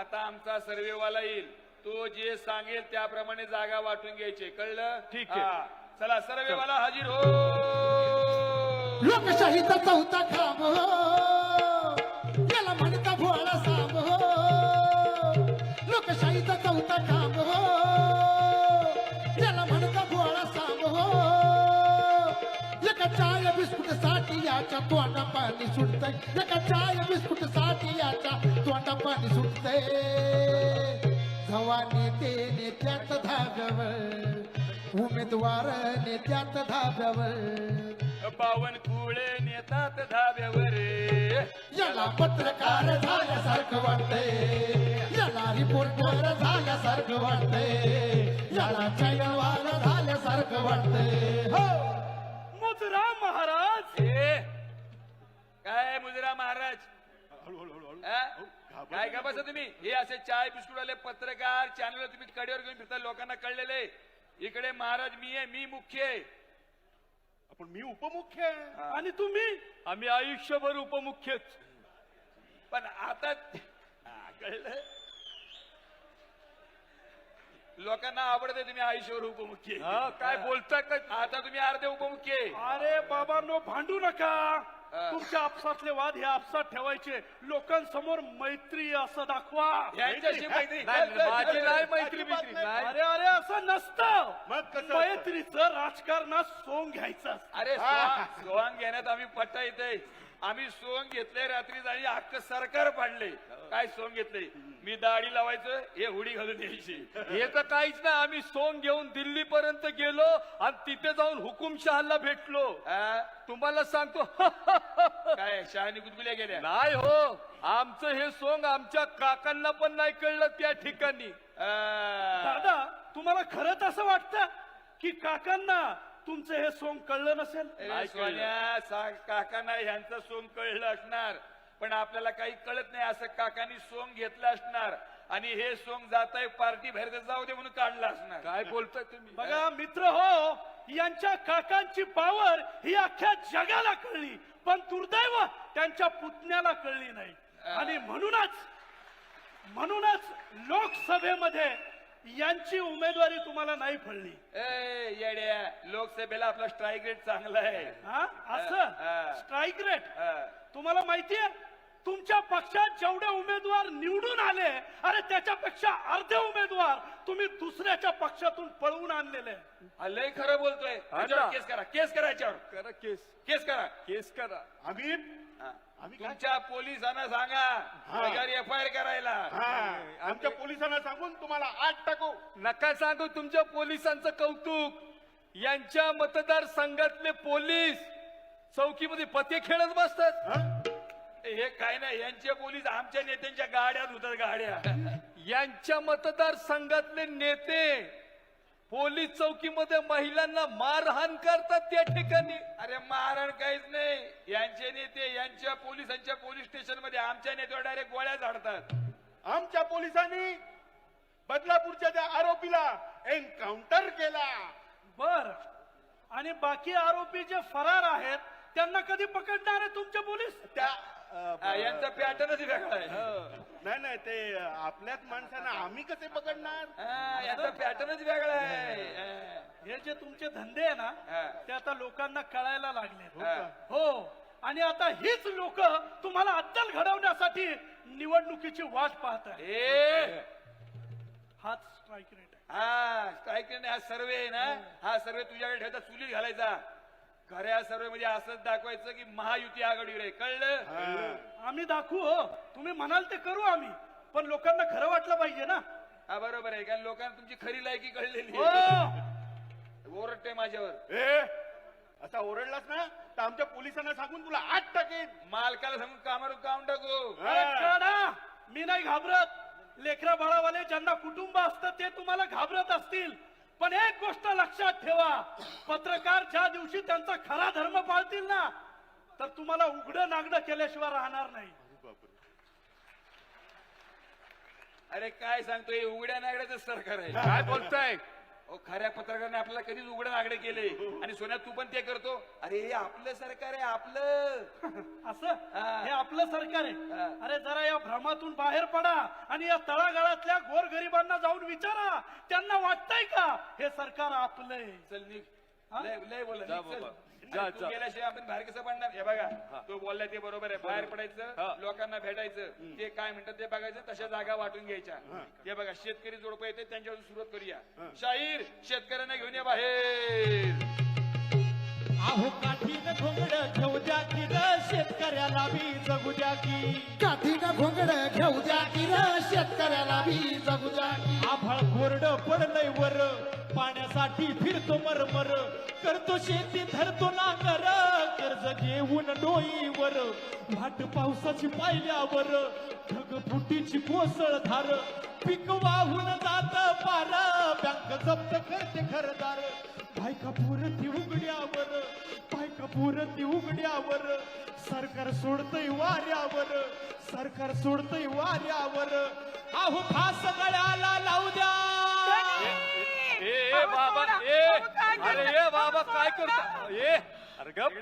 आता आमचा सर्वेवाला येईल. तो जे सांगेल त्याप्रमाणे जागा वाटून घ्यायचे. कळलं? ठीक आहे. हा. चला सर्वेवाला हाजीर हो. लोकशाहीचा चौथा खांब हो. याला म्हणता भोळा साम हो. लोकशाहीचा चौथा खांब हो. याला म्हणता भोळा साम हो. एका चाय बिस्कुटसाठी याच्या तोंडा पाणी सुटतंय. एका चाय बिस्कुटसाठी याच्या तोंडा पाणी सुटतंय. जवा नेते नेत्यात धाब्यावर उमेदवार नेत्यात धाब्यावर. बावन कुळे नेतात धाब्यावर. याला पत्रकार झाल्यासारखं वाटतंय. याला रिपोर्टर झाल्यासारखं वाटतंय. याला चॅनलवाला झाल्यासारखं वाटतंय. हो. मुजरा महाराज ए, मुजरा महाराज? काय का बसा तुम्ही? हे असे चाय बिस्कुट वाले पत्रकार चॅनल तुम्ही कडेवर घेऊन फिरता लोकांना कळलेले इकडे महाराज मी आहे मी मुख्य आहे. आपण मी उपमुख्य आहे. आणि तुम्ही? आम्ही आयुष्यभर उपमुख्यच. पण आता हा, कळलं? लोकांना आवडते तुम्ही आयुष्यावर उपमुख्य. हा, काय बोलताय काय आता तुम्ही अर्धे उपमुख्य आहे. अरे बाबांनो भांडू नका. तुमच्या आपसातले वाद हे आपसात ठेवायचे. लोकांसमोर मैत्री असं दाखवा. यांच्याशी मैत्री. नाही, माझी. मैत्री बित्री, नाही. अरे अरे असं नसतं. मग कसं? मैत्रीचं राजकारणात सोंग घ्यायचं असतं. अरे सोंग घेण्यात आम्ही पट्टा येते आम्ही सोंग घेतले रात्री आणि अख्ख सरकार पाडले. काय सोंग घेतले? मी दाढी लावायचं हे हुडी घालून यायची. हे तर काहीच नाही आम्ही सोंग घेऊन दिल्ली पर्यंत गेलो आणि तिथे जाऊन हुकुमशहाला भेटलो? तुम्हाला सांगतो काय शहाणी गुदगुल्या गेल्या? नाही हो आमचं हे सोंग आमच्या काकांना पण नाही कळलं त्या ठिकाणी. दादा तुम्हाला खरंच असं वाटतं की काकांना तुमचं हे सोंग कळलं नसेल? ए, सोन्या सा- काकांना ह्यांचं सोंग कळलं असणार. पण आपल्याला काही कळत नाही असं काकांनी सोंग घेतलं असणार. आणि हे सोंग जाताय पार्टी बाहेर तर जाऊ दे म्हणून काढलं असणार. काय बोलताय तुम्ही? बघा मित्र हो यांच्या काकांची पावर ही अख्ख्या जगाला कळली पण दुर्दैव त्यांच्या पुतण्याला कळली नाही. आणि म्हणूनच म्हणूनच लोकसभेमध्ये यांची उमेदवारी तुम्हाला नाही फळली ए येड्या लोकसभेला आपला स्ट्राईक रेट चांगला आहे. हा. असं? Strike rate. तुम्हाला माहितीये तुमच्या पक्षात जेवढे उमेदवार निवडून आले अरे त्याच्यापेक्षा अर्धे उमेदवार तुम्ही दुसऱ्याच्या पक्षातून पळवून आणलेले हा, लय खरं बोलतोय. याच्यावर केस करा. केस करा याच्यावर. करा केस. केस करा. केस करा. आम्ही हा. तुमच्या पोलिसांना सांगा. त्याच्यावर एफ आय आर करायला. हा. आमच्या पोलिसांना सांगून तुम्हाला आठ टाकू. नका सांगू तुमच्या पोलिसांचं कौतुक. यांच्या मतदारसंघातले पोलीस चौकीमध्ये पते खेळत बसतात. हं? हे काय नाही यांचे पोलीस आमच्या नेत्यांच्या गाड्यात होतात गाड्या. यांच्या मतदारसंघातले नेते पोलीस चौकीमध्ये महिलांना मारहाण करतात त्या ठिकाणी. अरे मारण काहीच नाही. यांचे नेते यांच्या पोलिसांच्या पोलीस स्टेशनमध्ये आमच्या नेत्यावर डायरेक्ट गोळ्या झाडतात. आमच्या पोलिसांनी बदलापूरच्या त्या आरोपीला एन्काउंटर केला. बर. आणि बाकी आरोपी जे फरार आहेत त्यांना कधी पकडणार आहे तुमचे पोलीस? त्या यांचा पॅटर्नच वेगळा आहे. नाही नाही ते आपल्याच माणसांना आम्ही कसे पकडणार? हा, यांचा पॅटर्नच वेगळा आहे. हा. हे. जे तुमचे धंदे आहे ना हा. ते आता लोकांना कळायला लागले. हा. हो. आणि आता हीच लोक तुम्हाला अद्दल घडवण्यासाठी निवडणुकीची वाट पाहत आहे हाच स्ट्राईक रेट आहे. हा स्ट्राईक हा सर्वे आहे ना? हा. सर्वे तुझ्याकडे ठेवता चुलीत घालायचा. खऱ्या सर्वे मध्ये असंच दाखवायचं की महायुती आघाडीवर आहे कळलं? हा. आम्ही दाखवू हो. तुम्ही म्हणाल ते करू आम्ही. पण लोकांना खरं वाटलं पाहिजे ना. हा बरोबर आहे. कारण लोकांना तुमची खरी लायकी कळलेली हो. आहे. ओरडते माझ्यावर. ए असा ओरडलास ना तर आमच्या पोलिसांना सांगून तुला आठ टाकेन. मालकाला सांगून कामावर काम टाकू? अरे काढा. मी नाही घाबरत. लेकरा बाळावाले ज्यांना कुटुंब असतं ते तुम्हाला घाबरत असतील. पण एक गोष्ट लक्षात ठेवा. पत्रकार ज्या दिवशी त्यांचा खरा धर्म पाळतील ना तर तुम्हाला उघडं नागडं केल्याशिवाय राहणार नाही. अरे काय सांगतो हे उघड्या नागड्याचं सरकार आहे. काय बोलताय? अहो, खऱ्या पत्रकाराने आपल्याला कधीच उघडं आगडे केले आणि सोन्या तू पण ते करतो? अरे हे आपलं सरकार आहे आपलं. असं? हा. आपलं सरकार. आहे? अरे जरा या भ्रमातून बाहेर पडा आणि या तळागाळातल्या गोरगरिबांना जाऊन विचारा. त्यांना वाटतंय का हे सरकार आपलं आहे चल निघ? लय लय बोलला जा. आणि तू. गेल्याशिवाय आपण बाहेर कसं पडणार? हे बघा तो बोललाय ते बरोबर आहे. बाहेर पडायचं. लोकांना भेटायचं ते काय म्हणतात ते बघायचं तशा जागा वाटून घ्यायच्या. हे. बघा शेतकरी जोडपं येते त्यांच्यावर सुरुवात करूया. शाहीर शेतकऱ्यांना घेऊन या बाहेर. अहो काठीनं घोंगड घेऊ द्या की ग शेतकऱ्याला बी जगू द्या की. काठीनं घोंगड घेऊ द्या की र शेतकऱ्याला बी जगू द्या की. आभाळ कोरड पडलंय वर पाण्यासाठी फिरतो मरमर. करतो शेती धरतो नांगर कर्ज घेऊन डोईवर. वाट पावसाची पाहिल्यावर ढगफुटीची कोसळ धार. पीक वाहून जात पार बँक जप्त करते घरदार बायका पुरती उघड्यावर बायका पुरती उघड्यावर सरकार सोडतय वाऱ्यावर सरकार सोडतय वाऱ्यावर. अहो फास गळ्याला लावू द्या. ए ए बाबा ए अरे ए बाबा काय करतो? ए अरे गप.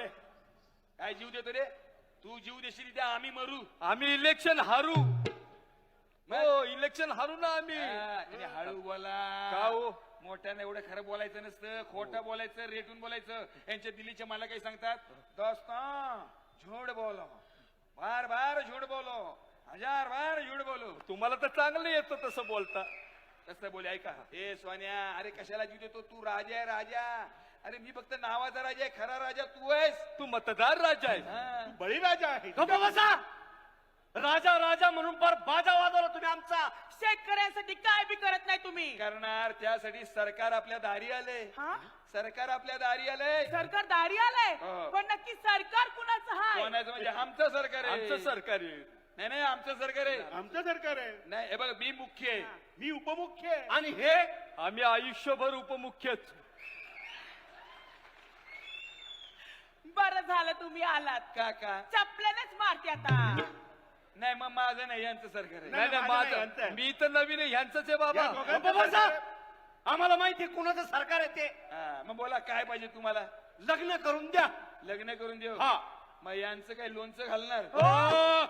काय जीव देतो रे? तू जीव देशील त्या आम्ही मरू. आम्ही इलेक्शन हारू. हो इलेक्शन हारू ना आम्ही. हा, हळू बोला. का हो? मोठ्यानं एवढं खरं बोलायचं नसतं खोटं बोलायचं रेटून बोलायचं. यांच्या दिल्लीचे मला काही सांगतात दोस्ता झूड बोलो. बार बार झूड बोलो. हजार बार झूड बोलो. तुम्हाला तर चांगलं येतं तसं बोलता. कसं बोले ऐका. ए सोन्या अरे कशाला जीव देतो? तू राजा आहे राजा. अरे मी फक्त नावाचा राजा आहे खरा राजा तू आहेस. तू मतदार राजा आहे हा. बळीराजा आहे. राजा राजा म्हणून फार बाजा वाजवला तुम्ही आमचा. शेतकऱ्यांसाठी काय बी करत नाही तुम्ही? करणार त्यासाठी सरकार आपल्या दारी आले. हा? सरकार आपल्या दारी आले. सरकार दारी आलंय हो. पण नक्की सरकार कुणाचं हाय कोणाचं? म्हणजे आमचं सरकार आहे. आमचं सरकार आहे. नाही नाही आमचं सरकार आहे. आमचं सरकार आहे. नाही हे बघ मी मुख्य आहे. मी उपमुख्य आहे. आणि हे? आम्ही आयुष्यभर उपमुख्यच बरं झालं तुम्ही आलात. का का? चपल्यानेच मारते आता. नाही मग माझं नाही यांचं सरकार आहे. नाही नाही माझं नाही, यांचं. माझं आहे. मी तर नवीन आहे ह्यांचंच आहे या बाबा दोघांचं आहे. आम्हाला माहिती कुणाचं सरकार आहे ते. हा, मग बोला काय पाहिजे तुम्हाला? लग्न करून द्या. लग्न करून देऊ? हा. मग यांचं काही लोणचं घालणार? हो.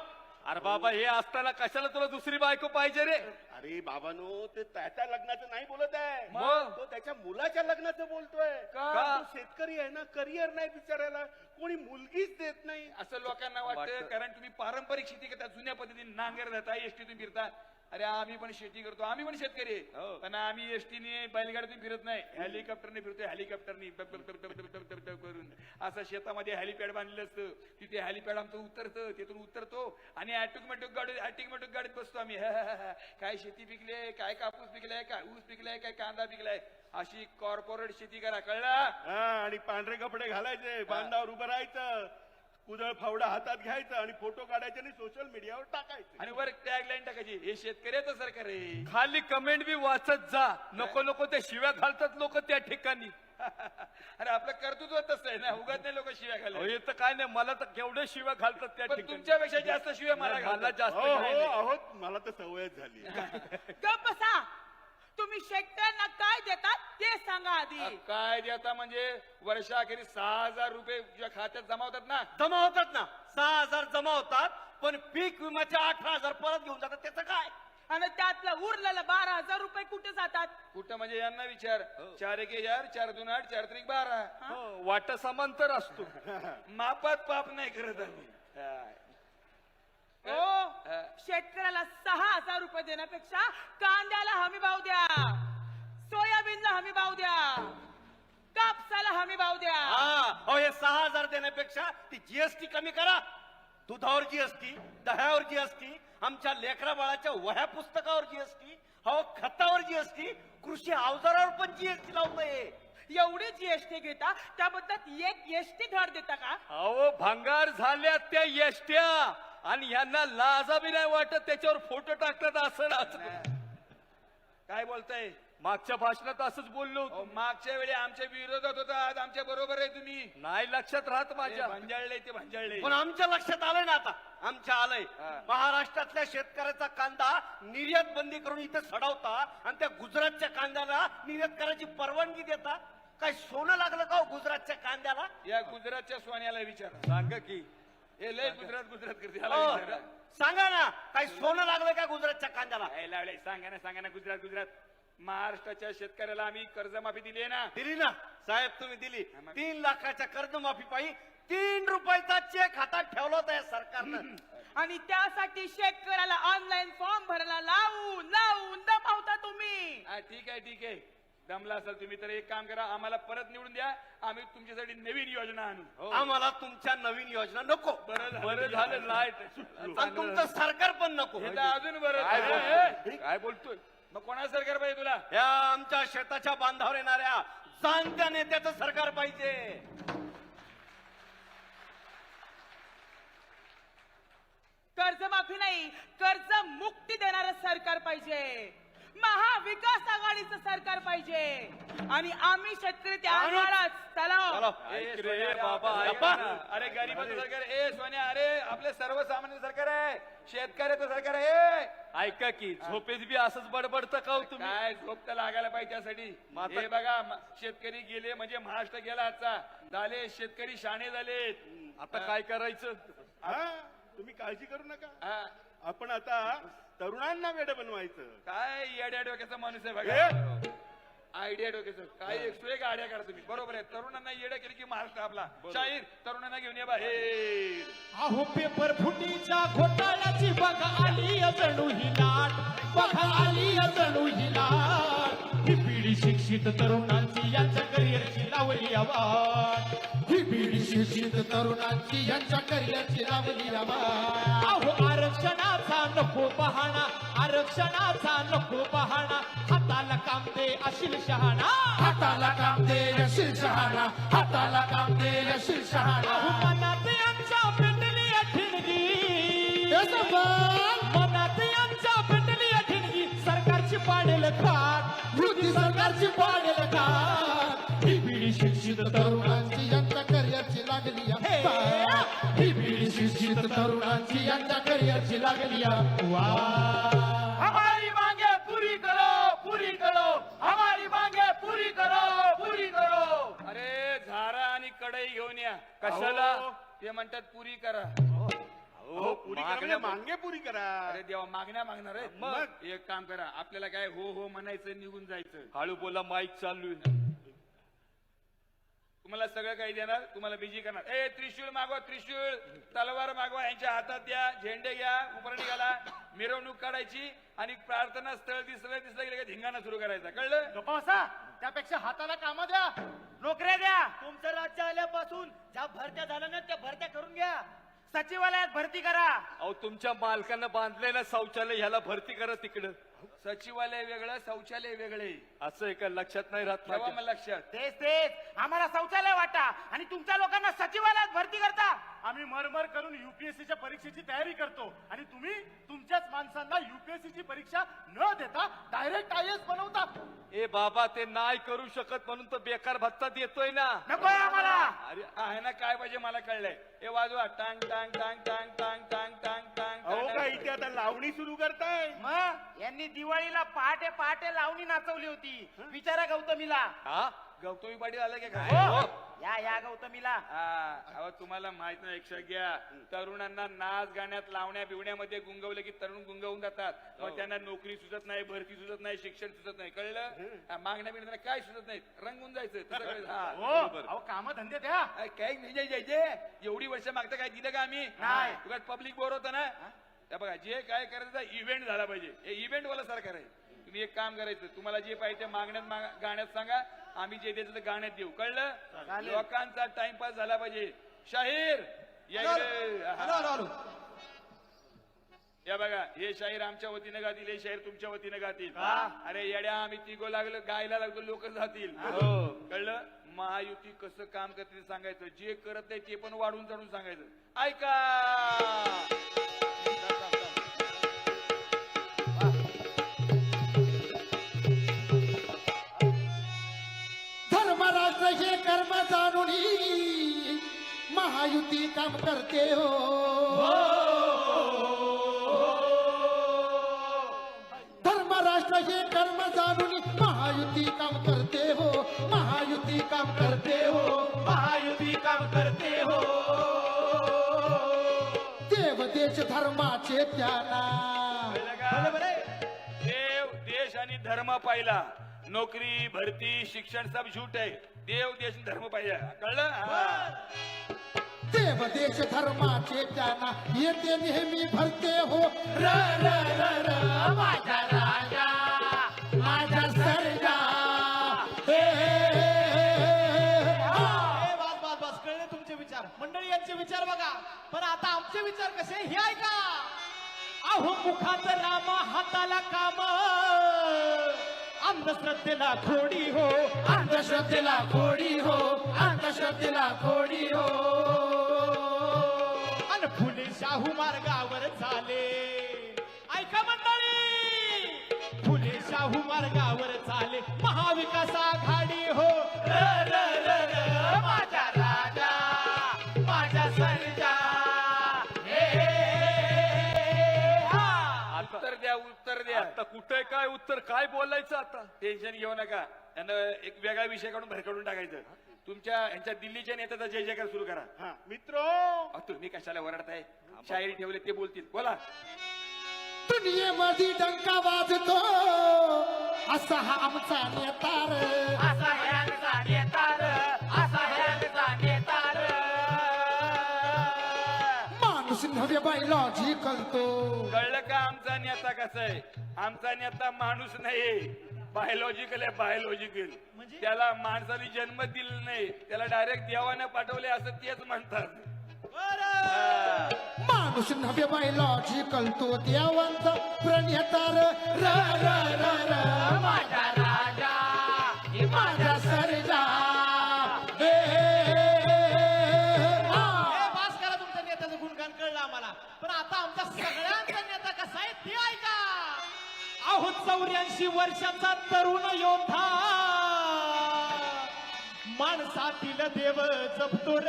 अरे बाबा हे असताना कशाला तुला दुसरी बायको पाहिजे रे अरे बाबानो ते त्याच्या लग्नाचं नाही बोलत आहे मग? तो त्याच्या मुलाच्या लग्नाचं बोलतोय का? तो शेतकरी आहे ना करिअर नाही बिचारायला कोणी मुलगीच देत नाही असं लोकांना वाटतं वाटतं. कारण तुम्ही पारंपरिक शेती करता जुन्या पद्धतीने नांगर जाता एसटीतून फिरता अरे आम्ही पण शेती करतो आम्ही पण शेतकरी आहे. हो. पण आम्ही एसटीने बैलगाडीतून फिरत नाही. हेलिकॉप्टरने फिरतोय हेलिकॉप्टरने. टप टप टप टप टप टप टप करून. असं शेतामध्ये हेलिपॅड बांधलेलं असतं. तिथे हेलिपॅड आमचं उतरतं तिथून उतरतो आणि ऑटोमॅटिक गाडी ऑटोमॅटिक गाडीत बसतो आम्ही. काय शेती पिकले काय कापूस पिकलाय काय ऊस पिकलाय काय कांदा पिकलाय अशी कॉर्पोरेट शेती करा कळला? हा आणि पांढरे कपडे घालायचे बांधावर उभं राहायचं. कुदळ फावडा हातात घ्यायचं आणि फोटो काढायचे आणि सोशल मीडियावर टाकायचे. आणि वर टॅग लाईन टाकायची हे शेतकऱ्याचं सरकार आहे खाली कमेंट बी वाचत जा. नको नको ते शिव्या घालतात लोक त्या ठिकाणी. अरे आपलं कर्तृत्व तसं आहे ना उगाच नाही लोक शिव्या अहो, घालत हे तर काय नाही मला तर केवढे शिव्या घालतात त्या पण ठिकाणी. तुमच्यापेक्षा जास्त शिव्या मला घालतात. जास्त हो काही हो नाही. मला तर सवयच झाली. गप बसा. तुम्ही शेतकऱ्यांना काय देतात ते सांगा आधी. काय देता म्हणजे वर्षाखेरी सहा हजार रुपये तुझ्या खात्यात जमा होतात ना? जमा होतात ना. सहा हजार जमा होतात पण पीक विम्याचे अठरा हजार परत घेऊन जातात. त्याचं काय? आणि त्यातलं उरलेलं बारा हजार रुपये कुठे जातात? कुठं म्हणजे यांना विचार. चार एक हजार चार दोन आठ चार त्रिक बारा. हो, वाटा समांतर असतो. मापात पाप नाही करत आम्ही. काय? हो. शेतकऱ्याला सहा हजार रुपये देण्यापेक्षा कांद्याला हमी भाव द्या. सोयाबीनला हमी भाव द्या. कापसाला हमी भाव द्या. हा हो हे सहा हजार देण्यापेक्षा ती जीएसटी कमी करा. दुधावर जीएसटी दह्यावर जीएसटी आमच्या लेकरा बाळाच्या वह्या पुस्तकावर जीएसटी हो खतावर जीएसटी कृषी अवजारावर पण जीएसटी लावतोय एवढी जीएसटी घेता त्याबद्दल एक एसटी धड देता का? अहो भंगार झाल्या त्या येष्ट्या आणि यांना लाजा बी नाही वाटत त्याच्यावर फोटो टाकतात असं असं. काय बोलताय? मागच्या भाषणात असंच बोललो अहो, मागच्या वेळी आमच्या विरोधात होता आज आमच्या बरोबर आहे तुम्ही. नाही लक्षात राहत माझ्या. भांजाळले ते भांजाळले. पण आमच्या लक्षात आलं ना आता. आमच्या आलंय. महाराष्ट्रातल्या शेतकऱ्याचा कांदा निर्यात बंदी करून इथे सडवता आणि त्या गुजरातच्या कांद्याला निर्यात करायची परवानगी देता. काय सोनं लागलं का हो गुजरातच्या कांद्याला? या गुजरातच्या सोन्याला विचारा. सांगा की हे लय गुजरात गुजरात करते हो, विचारा. सांगा ना काय सोनं लागलं का गुजरातच्या कांद्याला? हे लावलंय सांगा ना सांगा ना गुजरात गुजरात. महाराष्ट्राच्या शेतकऱ्याला आम्ही कर्जमाफी दिली आहे ना? दिली ना. साहेब तुम्ही दिली. मग. तीन लाखाच्या कर्जमाफी पायी तीन रुपयाचा चेक हातात ठेवला होता या सरकारनं. आणि त्यासाठी शेतकऱ्याला ऑनलाईन फॉर्म भरायला लावून लावून दबावता तुम्ही. हा, ठीक आहे ठीक आहे. दमला असाल तुम्ही तर एक काम करा आम्हाला परत निवडून द्या. आम्ही तुमच्यासाठी नवीन योजना आणू. आम्हाला तुमच्या नवीन योजना नको. बरं झालं. बरं झालं. नाही आणि तुमचं सरकार पण नको. हे तर अजून बरं काय झालं. बोलतोय? हे, काय बोलतोय? मग कोणाचं सरकार पाहिजे तुला? या आमच्या शेताच्या बांधावर येणाऱ्या जाणत्या नेत्याचं सरकार पाहिजे. कर्जमाफी नाही कर्ज मुक्ती देणारं सरकार पाहिजे. महाविकास आघाडीचं सरकार पाहिजे. आणि आम्ही शेतकरी त्या आणणारच चला. अरे गरीबाचं सरकार ए सोन्या अरे आपले सर्वसामान्य सरकार आहे. शेतकऱ्याचं सरकार आहे. ऐका की झोपेत बी असंच बडबडतं का हो तुम्ही? काय झोप तर लागायला पाहिजे त्यासाठी हे बघा म- शेतकरी गेले म्हणजे महाराष्ट्र गेला आजचा. झाले शेतकरी शाणे झालेत. आता काय करायचं? हा? तुम्ही काळजी करू नका. हा, आपण आता तरुणांना वेड बनवायचं. काय येड्या डोक्याचा माणूस आहे? बघा. आयडिया डोक्याचं. काय एकशे एक आयडिया काढा तुम्ही. बरोबर आहे. तरुणांना येड्या केली की महाराष्ट्र आपला शाहीर तरुणांना घेऊन ये बाहेर. अहो पेपर फुटीच्या घोटाळ्याची बघा आली जणू ही लाट. बघा आली जणू ही लाट. ही पिढी शिक्षित तरुणांची यांच्या करिअरची लावली आवाज. पिढी शिक्षित तरुणांची यांच्या करिअरची लावली अहो आरक्षणाचा नको पाहणा आरक्षणाचा नको पाहणा हाताला काम दे अशील शहाणा. हाताला काम दे यशील शहाणा हाताला काम दे अहो शहाणा. मनात यांच्या पेटली ठिणगी संभाळ. मनात यांच्या पेटली ठिणगी सरकारची पाडेल खाट युती सरकारची पाडेल का ही पिढी शिक्षित तरुणांची यांच्या करिअरची लागली. हमारी मांगे पुरी करो पुरी करो. हमारी मांगे पुरी करो पुरी करो. अरे झारा आणि कढई घेऊन या. कशाला. ते म्हणतात पुरी करा. हो पुरी करा म्हणजे मांगे पुरी करा. अरे देवा मागण्या मागणार आहे मग? एक काम करा. आपल्याला काय हो हो म्हणायचं निघून जायचं. हळू बोला माईक चालू आहे. तुम्हाला सगळं काही देणार तुम्हाला बिजी करणार. ए त्रिशूळ मागवा त्रिशूळ. तलवार मागवा यांच्या हातात द्या झेंडे घ्या उपरणी घाला मिरवणूक काढायची आणि प्रार्थना स्थळ दिसलं दिसलं गेलं की धिंगाणा सुरू करायचा. कळलं? त्यापेक्षा हाताला कामं द्या. नोकऱ्या द्या. तुमचं राज्य आल्यापासून ज्या भरत्या झाल्या ना त्या भरत्या करून घ्या. सचिवालयात भरती करा. अहो तुमच्या मालकानं बांधलेलं शौचालय ह्याला भरती करा तिकडं. सचिवालय वेगळं शौचालय वेगळे. असं आहे का लक्षात नाही राहत ठेवा माझ्या? मग लक्षात. तेच तेच. आम्हाला शौचालय वाटा आणि तुमच्या लोकांना सचिवालयात भरती करता. आम्ही मरमर करून युपीएससीच्या परीक्षेची तयारी करतो आणि तुम्ही तुमच्याच माणसांना युपीएससीची परीक्षा न देता डायरेक्ट आय एस बनवता. ए बाबा ते नाही करू शकत म्हणून तर बेकार भत्ता देतोय ना. नकोय आम्हाला. अरे आहे ना काय पाहिजे मला कळलंय. हे वाजवा. टांग टांग टांग टांग टांग टांग टांग टांग अहो टांग. इथे आता लावणी सुरू करताय? मग? यांनी दिवाळीला पहाटे पहाटे लावणी नाचवली होती. विचारा गौतमीला. हा? गौतमी पाटील आले की काय? हो. या या गौतमीला. हा, अहो तुम्हाला माहीत नाही लक्षात घ्या. तरुणांना नाच गाण्यात लावण्या बिवण्यामध्ये गुंगवलं की तरुण गुंगवून जातात. मग त्यांना नोकरी सुचत नाही भरती सुचत नाही शिक्षण सुचत नाही. कळलं? हा, मागण्या बिगण्या काय सुचत नाही रंगून जायचं. तसं करायचं. हा, हो. बरोबर. अहो काम धंदे द्या. अरे, काय नाही जाय- जायचे एवढी वर्ष मागता काय? दिलं का आम्ही? नाही. तुला पब्लिक बोर होतं ना? त्या बघा जे काय करायचं इव्हेंट झाला पाहिजे. हे इव्हेंट वाला सरकार आहे. तुम्ही एक काम करायचं तुम्हाला जे पाहिजे ते मागण्यात मागा- गाण्यात सांगा. आम्ही जे द्यायचं ते गाण्यात देऊ. कळलं. लोकांचा टाइमपास झाला पाहिजे. शाहीर या. हा. बघा हे शाहीर आमच्या वतीने गातील हे शाहीर तुमच्या वतीने गातील. अरे येड्या आम्ही तिघो लागलो गायला लागलो लोक जातील. कळलं? महायुती कसं काम करते सांगायचं. जे करत नाही ते पण वाढून चढून सांगायचं. ऐका! महायुती काम करते हो. धर्म राष्ट्राचे कर्म जाणून महायुती काम करते हो. महायुती काम करते हो. महायुती काम करते हो. देव देश धर्माचे त्याला. देव देश आणि धर्म पाहिला. नोकरी भरती शिक्षण सब झूट आहे. देव देश धर्म पाहिजे कळलं? देव देश धर्माचे त्यांना येते नेहमी भरते हो. र र र र माझा राजा माझा सर्जा. हे, बस बस बस कळले तुमचे विचार. मंडळी यांचे विचार बघा. पण आता आमचे विचार कसे हे ऐका. अहो मुखात रामा हाताला काम. अंधश्रद्धेला थोडी हो. अंधश्रद्धेला खोडी हो. अंधश्रद्धेला खोडी हो. आणि फुले शाहू मार्गावर चाले ऐका मंडळी. फुले शाहू मार्गावर चाले महाविकास आघाडी हो. र, र, र, र, माझा राजा माझा सर्जा. हे, हे, हे, हा. उत्तर द्या उत्तर द्या. आता कुठे काय उत्तर? काय बोलायचं आता? टेन्शन घेऊ नका. त्यांना एक वेगळा विषय काढून भरकडून टाकायचं. तुमच्या यांच्या दिल्लीच्या नेत्याचा जय जयकार सुरू करा. हा मित्र! तुम्ही कशाला वरडताय शायरी ठेवले ते बोलतील. बोला. दुनियेमध्ये डंका वाजतो. असा हा आमचा नेतार असा ह्यांचा नेतार नव्हे बायलॉजी करतो कळलं का आमचा नेता कसा आहे? आमचा नेता माणूस नाही बायोलॉजिकल आहे बायोलॉजिकल त्याला माणसाने जन्म दिला नाही. त्याला डायरेक्ट देवाने पाठवले असं तेच म्हणतात. माणूस नव्हे बायलॉजी करतो देवांचा प्रणेतार र र र र. माझा राजा हे माझा सर्जा पण आता आमचा सगळ्यांचा नेता कसा आहे ते ऐका. अहो चौऱ्याऐंशी वर्षाचा तरुण योद्धा. माणसातील देव जपतो र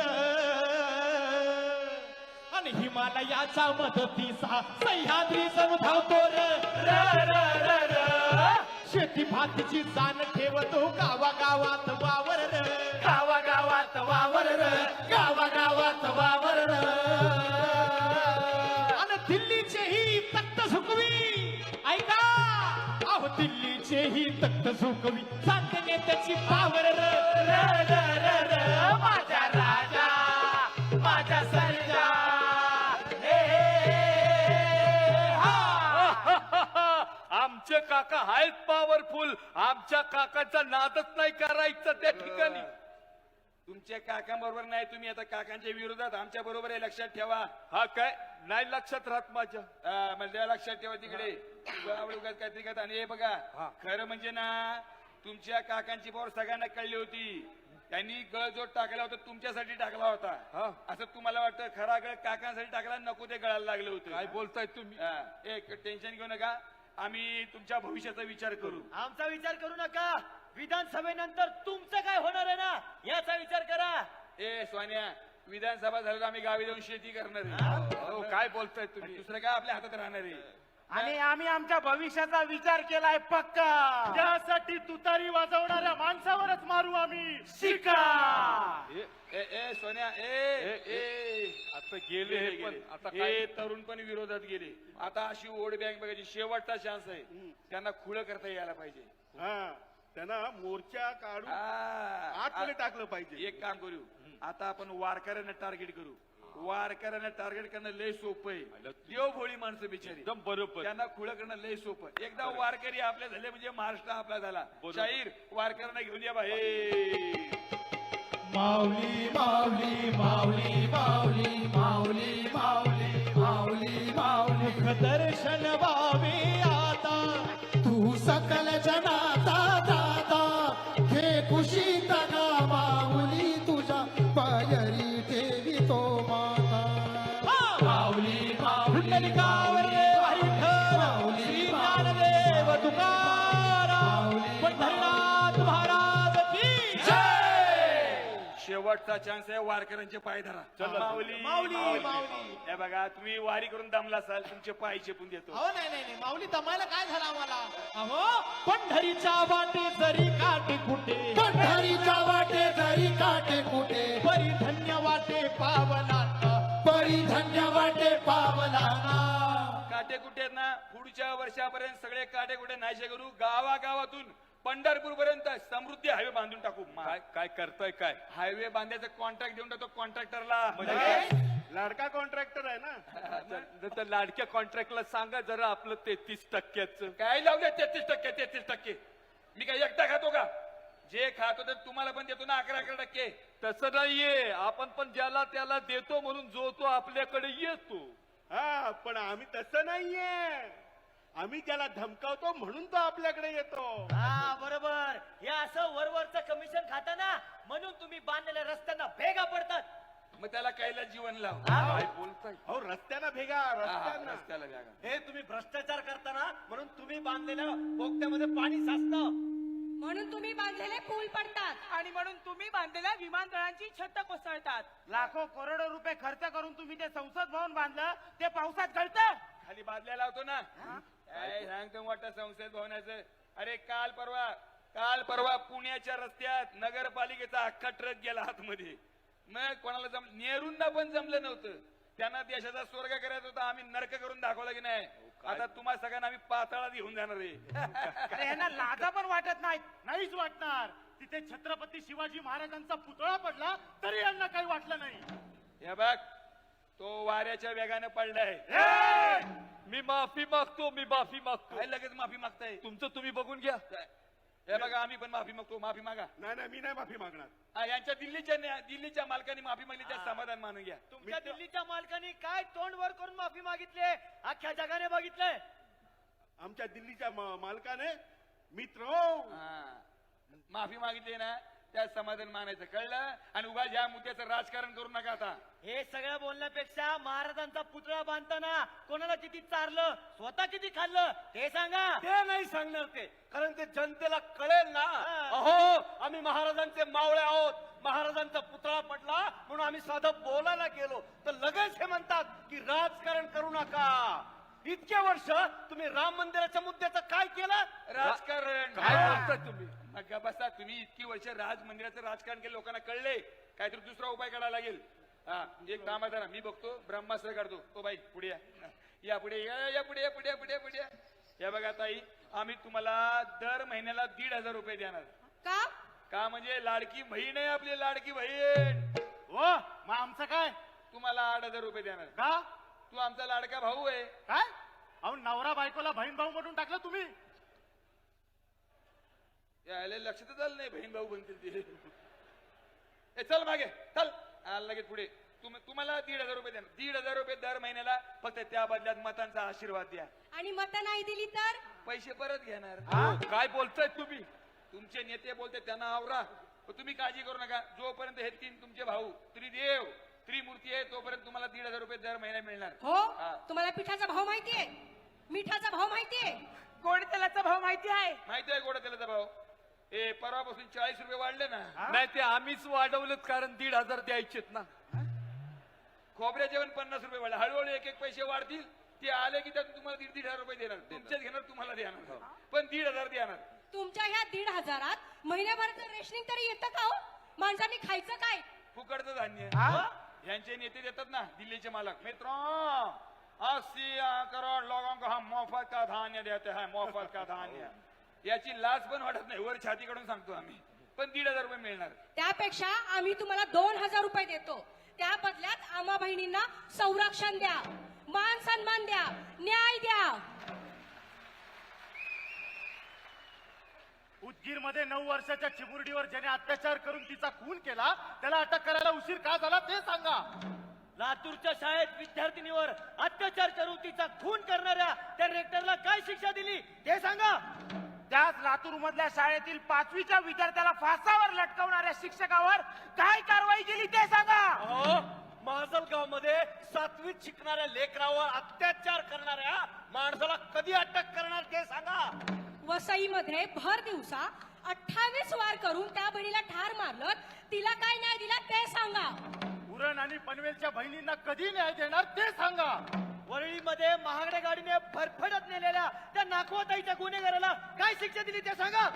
आणि हिमालयाच्या मदतीचा सह्याद्री जणू धावतो र र, र, र, र. शेती भातीची जाण ठेवतो गावागावात वावर. र गावागावात वावर. र गावागावात वावर. र झुकवी. ऐका. अहो दिल्लीचे ही तख्त झुकवी. सांगते नेत्याची पावर र र, र, र, र. माझा राजा माझ्या सरजा. हे, हे, हे, हा. आमचे काका आहेत पॉवरफुल आमच्या काकाचा नादच नाही करायचं त्या ठिकाणी. तुमच्या काकांबरोबर नाही तुम्ही आता काकांच्या विरोधात आमच्या बरोबर आहे लक्षात ठेवा. हा काय? नाही लक्षात राहत माझ्या. हा, म्हणजे लक्षात ठेवा तिकडे. उगाच काहीतरी करता आणि हे बघा खरं म्हणजे ना तुमच्या काकांची पावर सगळ्यांना कळली होती. त्यांनी गळ जो टाकला होता तुमच्यासाठी टाकला हा. होता असं तुम्हाला वाटतं खरा गळ काकांसाठी टाकला नको ते गळायला लागलं होतं. काय बोलताय तुम्ही? हा, एक टेन्शन घेऊ नका. आम्ही तुमच्या भविष्याचा विचार करू. आमचा विचार करू नका. विधानसभेनंतर तुमचं काय होणार आहे ना? याचा विचार करा. ए सोन्या विधानसभा झाल्यावर आम्ही गावी जाऊन शेती करणार आहे. हो, काय बोलताय तुम्ही? दुसरं काय आपल्या हातात राहणार आहे? आणि आम्ही आमच्या भविष्याचा विचार केलाय पक्का. त्यासाठी तुतारी वाजवणाऱ्या माणसावरच मारू आम्ही. शिका हे, ए ए सोन्या ए ए आता गेले हे पण. आता हे काय तरुण पण विरोधात गेले. आता अशी वोट बँक बघायची. शेवटचा चान्स आहे. त्यांना खुलं करता यायला पाहिजे. हा. त्यांना मोर्चा काढून आ, आतमध्ये टाकलं पाहिजे. एक काम करू. आता आपण वारकऱ्यांना टार्गेट करू. वारकऱ्यांना टार्गेट करणं लय सोपं आहे. देवभोळी माणसं बिचारी. एकदम बरोबर. त्यांना खुलं करणं लय सोपं. एकदा वारकरी आपल्या झाले म्हणजे महाराष्ट्र आपला झाला. शाहीर वारकऱ्यांना घेऊन या बाई. माऊली माऊली माऊली माऊली माऊली माऊली माऊली माऊली. दर्शन व्हावे आता. तू सकल जनाता माऊली माऊली पुंडलिकावर विठ्ठल श्री ज्ञानदेव तुकाराम. पंढरीनाथ महाराज की जय. शेवटचा चान्स आहे वारकऱ्यांचे पाय धरा. माऊली. माऊली माऊली. हे बघा तुम्ही वारी करून दमला असाल तुमचे पाय चेपून देतो. अहो नाही नाही नाही. माऊली दमायला काय झालं आम्हाला? अहो पंढरीच्या वाटे जरी काटे कुठे. पंढरीच्या वाटे जरी काटे कुठे. बरी धन्य वाटे पावला परी धन्य वाटे पावला काटे कुठे आहेत ना? पुढच्या वर्षापर्यंत सगळे काटे कुठे? नाहीसे करू. गावागावातून पंढरपूर पर्यंत समृद्धी हायवे बांधून टाकू. काय काय करतोय काय? हायवे बांधायचं कॉन्ट्रॅक्ट देऊन टाकतो कॉन्ट्रॅक्टरला लाडका कॉन्ट्रॅक्टर आहे ना? तर लाडक्या कॉन्ट्रॅक्टला सांगा जरा आपलं तेहतीस टक्क्याच. काय लावू दे तेहतीस टक्के तेहतीस टक्के? मी काय एकटा खातो का? जे खातो ते तुम्हाला पण देतो ना अकरा अकरा टक्के. तसं नाहीये. आपण पण ज्याला त्याला देतो म्हणून जो तो आपल्याकडे येतो. हा पण आम्ही तसं नाहीये. आम्ही त्याला धमकावतो म्हणून तो आपल्याकडे येतो. हा बरोबर. हे असं वरवरचं कमिशन खाताना म्हणून तुम्ही बांधलेल्या रस्त्यांना भेगा पडतात. मग त्याला कायला जीवन लाव काय बोलताय? अहो रस्त्याना भेगा हा, रस्त्याना. रस्त्याला व्यागा. हे तुम्ही भ्रष्टाचार करताना म्हणून तुम्ही बांधलेल्या बोगद्यामध्ये पाणी साचतं. म्हणून तुम्ही बांधलेले पूल पडतात. आणि म्हणून तुम्ही बांधलेल्या विमानतळांची छत कोसळतात. लाखो करोडो रुपये खर्च करून तुम्ही ते संसद भवन बांधलं ते पावसात गळतं. खाली बादल्या लावतो ना. काय सांगतो मोठा संसद भवनाचं? अरे काल परवा काल परवा पुण्याच्या रस्त्यात नगरपालिकेचा अख्खा ट्रक गेला आतमध्ये. मग कोणाला जम नेहरूंना पण जमलं नव्हतं. त्यांना देशाचा स्वर्ग करायचा होता आम्ही नरक करून दाखवला की नाही? आता तुम्हा सगळ्यांना आम्ही पाताळात घेऊन जाणार आहे. अरे यांना लाजा पण वाटत नाहीत. नाहीच वाटणार. तिथे छत्रपती शिवाजी महाराजांचा पुतळा पडला तरी यांना काही वाटलं नाही. हे बघ तो वाऱ्याच्या वेगाने पडलाय. मी माफी मागतो मी माफी मागतो. काय लगेच माफी मागताय? तुमचं तुम्ही बघून घ्या. हे बघा आम्ही पण माफी मागतो माफी मागा. नाही नाही मी नाही माफी मागणार. हा, यांच्या दिल्लीच्या न्या- दिल्लीच्या मालकाने माफी मागली त्या समाधान मानून घ्या. तुमच्या दिल्लीच्या मालकाने काय तोंड वर करून माफी मागितली अख्ख्या जगाने बघितलंय. आमच्या दिल्लीच्या म- मालकाने मित्र हा. माफी मागितली ना त्या समाधान मानायचं कळलं? आणि उगा या मुद्द्याचं राजकारण करू नका आता. हे सगळं बोलण्यापेक्षा महाराजांचा पुतळा बांधताना कोणाला किती चारलं? स्वतः किती खाल्लं? ते सांगा. ते नाही सांगणार ते. कारण ते जनतेला कळेल ना. अहो आम्ही महाराजांचे मावळे आहोत. महाराजांचा पुतळा पडला म्हणून आम्ही साधं बोलायला गेलो. तर लगेच हे म्हणतात की राजकारण करू नका. इतके वर्ष तुम्ही राम मंदिराच्या मुद्द्याचं काय केलं? राजकारण. काय तुम्ही? बसा तुम्ही इतकी वर्ष राज मंदिराचं राजकारण केलं लोकांना कळले. काहीतरी दुसरा उपाय काढायला लागेल. हा म्हणजे एक काम आहे जरा मी बघतो ब्रह्मास्त्र काढतो. तो बाई पुढे या. या पुढे या या पुढे या पुढे या पुढे या पुढे या. या बघा ताई आम्ही तुम्हाला दर महिन्याला दीड हजार रुपये देणार. का? का म्हणजे लाडकी बहीण आहे आपली लाडकी बहीण. हो मग आमचं काय? तुम्हाला आठ हजार रुपये देणार. का? तू आमचा लाडका भाऊ आहे. काय? अहो नवरा बायकोला बहीण भाऊ म्हणून टाकलं तुम्ही? यायला लक्षातच आलं नाही बहीण भाऊ बनतील ते. ए चल मागे चल. आला लगेच पुढे. तुम तुम्हाला दीड हजार रुपये देणार. दीड हजार रुपये दर महिन्याला फक्त त्या बदल्यात मतांचा आशीर्वाद द्या. आणि मतं नाही दिली तर? पैसे परत घेणार. हो, काय बोलताय तुम्ही? तुमचे नेते बोलते त्यांना आवरा. पण तुम्ही काळजी करू नका. जोपर्यंत हे तीन तुमचे भाऊ त्रिदेव त्रिमूर्ती आहे तोपर्यंत दीड हजार रुपये दर महिना मिळणार. हो? हा. तुम्हाला पिठाचा भाव माहितीये मिठाचा भाव माहितीये गोड तेलाचा भाव माहिती आहे. माहिती आहे गोडा तेलाचा भाव? ए परवापासून चाळीस रुपये वाढले ना. नाही ते आम्हीच वाढवलेत कारण दीड हजार द्यायचेत ना. खोबऱ्याचे पण पन्नास रुपये वाढले. हळूहळू एक एक पैसे वाढतील. ते आले की त्यातून तुम्हाला दीड दीड हजार रुपये देणार. तुमच्याच घेणार तुम्हाला देणार. पण दीड हजार देणार. तुमच्या ह्या दीड हजारात महिन्याभराचं रेशनिंग तरी येतं का हो? माणसांनी खायचं काय? फुकटचं धान्य. यांचे नेते देतात ना दिल्लीचे मालक. मित्रों अस्सी करोड लोकांक हा मोफत का धान्य देते हैं मोफत का धान्य? याची लाच पण वाटत नाही. वर छातीकडून सांगतो आम्ही. पण दीड हजार रुपये मिळणार. त्यापेक्षा आम्ही तुम्हाला दोन हजार रुपये देतो. त्या बदल्यात आम्हा बहिणींना संरक्षण द्या मान सन्मान द्या न्याय द्या. उदगीरमध्ये नऊ वर्षाच्या चिमुरडीवर ज्याने अत्याचार करून तिचा खून केला त्याला अटक करायला उशीर का झाला ते सांगा. लातूरच्या शाळेत विद्यार्थिनीवर अत्याचार करून तिचा खून करणाऱ्या त्या रेक्टरला काय शिक्षा दिली ते सांगा. त्याच लातूर मधल्या शाळेतील पाचवीच्या विद्यार्थ्याला फासावर लटकवणाऱ्या शिक्षकावर काय कारवाई केली ते सांगा. अहो माजलगावमध्ये सातवीत शिकणाऱ्या लेकरावर अत्याचार करणाऱ्या माणसाला कधी अटक करणार ते सांगा. वसईमध्ये भर दिवसा अठ्ठावीस वार करून त्या बहिणीला ठार मारलं. तिला काय न्याय दिला ते सांगा. उरण आणि पनवेलच्या बहिणींना कधी न्याय देणार ते सांगा. वरळीमध्ये महागड्या गाडीने फरफडत नेलेल्या त्या नाखवताईच्या गुन्हेगाराला काय शिक्षा दिली ते सांगा.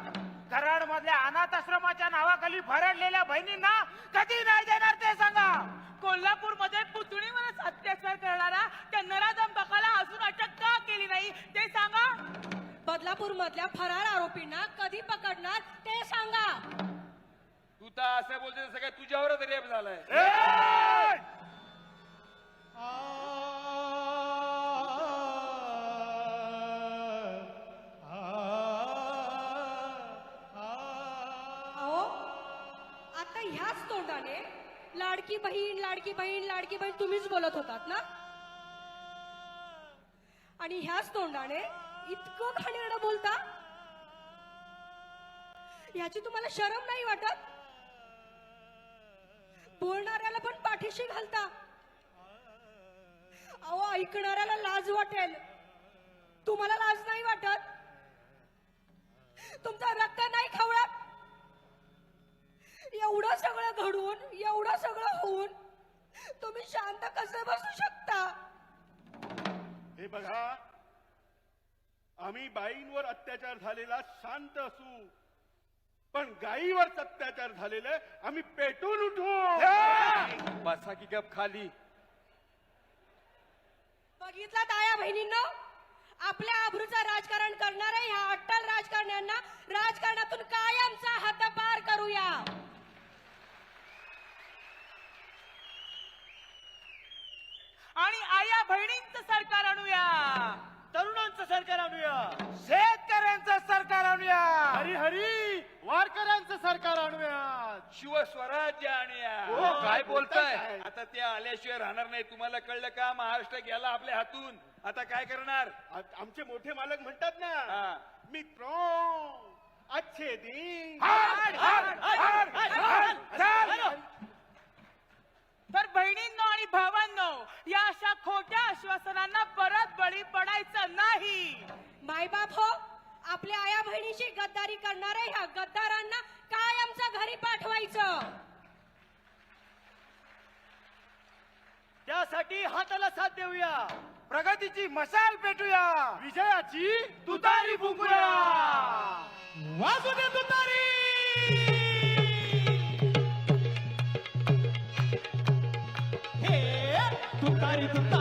कराड मधल्या अनाथ आश्रमाच्या नावाखाली भरडलेल्या बहिणींना कधी न्याय देणार ते सांगा. कोल्हापूरमध्ये पुतळीवरच अत्याचार करणारा त्या नराधम अजून अटक का केली नाही ते सांगा. बदलापूर मधल्या फरार आरोपींना कधी पकडणार ते सांगा. तू तर असं बोलते सगळं तुझ्यावरच रेप झालाय. अहो आता ह्याच तोंडाने लाडकी बहीण लाडकी बहीण लाडकी बहीण तुम्हीच बोलत होतात ना? आणि ह्याच तोंडाने इतकं घाणेरडं बोलता? याची तुम्हाला शरम नाही वाटत? बोलणाऱ्याला पण पाठीशी घालता. अहो ऐकणाऱ्याला लाज वाटेल. तुम्हाला लाज नाही वाटत? तुमचा रक्त नाही खवळत? एवढं सगळं घडून एवढं सगळं होऊन तुम्ही शांत कसे बसू शकता? हे बघा आम्ही बाईंवर अत्याचार झालेला शांत असू पण गायीवर अत्याचार झालेले आम्ही पेटून उठू. बसा की गप खाली. बघितला ताया बहिणींनो आपल्या आबरूचं राजकारण करणाऱ्या ह्या अट्टल राजकारण्यांना राजकारणातून कायमचा हद्दपार करूया. आणि आया बहिणींचं सरकार आणूया. तरुणांचं सरकार आणूया शेतकऱ्यांचं सरकार आणूया हरी हरी वारकऱ्यांचं सरकार आणूया शिवस्वराज्य आणूया हो, काय बोलताय काय? आता ते आल्याशिवाय राहणार नाही तुम्हाला कळलं का महाराष्ट्र गेला आपल्या हातून आता काय करणार आ- आमचे मोठे मालक म्हणतात ना हा. मित्रो अच्छे दिन तर बहिणींनो आणि भावांनो या अशा खोट्या आश्वासनांना परत बळी पडायचं नाही मायबाप हो आपल्या आया बहिणीशी गद्दारी करणाऱ्या ह्या गद्दारांना कायमचं घरी पाठवायचं. त्यासाठी हाताला साथ देऊया. प्रगतीची मशाल पेटूया. विजयाची तुतारी फुंकूया. वाजू दे तुतारी! हे तुतारी तुतारी.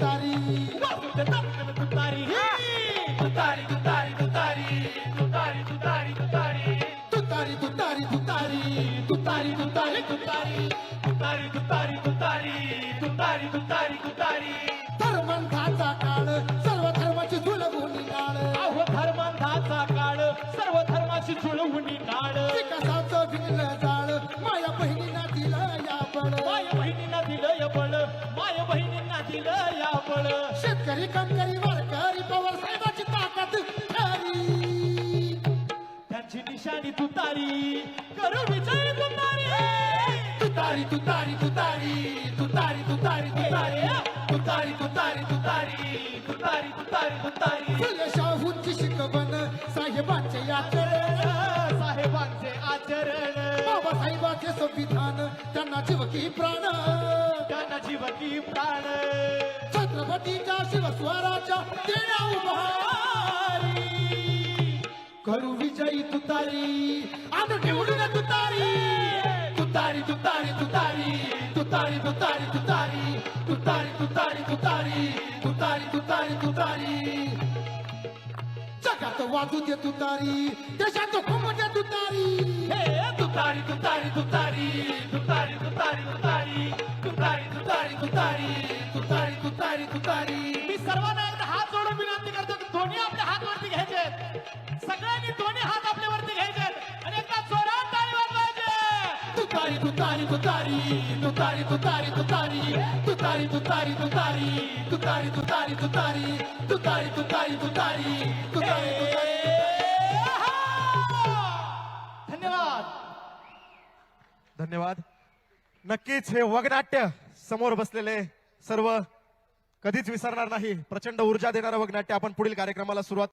तुतारी. तुतारी तुतारी तुतारी तुतारी तुतारी तुतारी. तुतारी तुतारी तुतारी. तुतारी तुतारी तुतारी. तुतारी तुतारी तुतारी. तुतारी तुतारी तुतारी. धर्मंधाचा काळ सर्व धर्माची जुळवून काळ. अहो धर्मांधाचा काळ सर्व धर्माची जुळवणी काळ. विकासाचं विणलं जाळ माया बहिणीला दिलं या बळ. माय बहिणींना दिलं या बळ माय बहिणींना दिलं या बळ शेतकरी कणकरी वारकरी पवार साहेबाची ताकद खरी त्यांची निशाणी तुतारी. करू विजय तुतारी. तुतारी तुतारी तुतारी तुतारी तुतारी तुतारी. तुतारी तुतारी तुतारी तुतारी तुतारी तुतारी. फुले शाहूंची शिकवण साहेबांचे आचरण. साहेबांचे आचरण. बाबासाहेबांचे संविधान त्यांना जीव की प्राण. त्यांना जीव की प्राण. पार्वतीच्या शिवस्वराच्या तेरा उभारी करू विजयी तुतारी. आणि निवडून तुतारी. तुतारी तुतारी तुतारी. तुतारी तुतारी तुतारी. तुतारी तुतारी तुतारी. तुतारी तुतारी तुतारी. जगात वाजू दे तुतारी. देशात घुमू दे हे तुतारी तुतारी तुतारी तुतारी. तुतारी तुतारी तुतारी. तुतारी तुतारी तुतारी. दोन्ही आपले हात वरती घ्यायचे सगळ्यांनी दोन्ही हात आपल्या वरती घ्यायचे आणि एकदा जोरात ताळी वाजवायचे तुतारी तुतारी तुतारी तुतारी तुतारी तुतारी तुतारी तुतारी तुतारी तुतारी तुतारी तुतारी तुतारी तुतारी तुतारी तुतारी धन्यवाद धन्यवाद नक्कीच हे वगनाट्य समोर बसलेले सर्व कधीच विसरणार नाही. प्रचंड ऊर्जा देणारं वगनाट्य आपण पुढील कार्यक्रमाला सुरुवात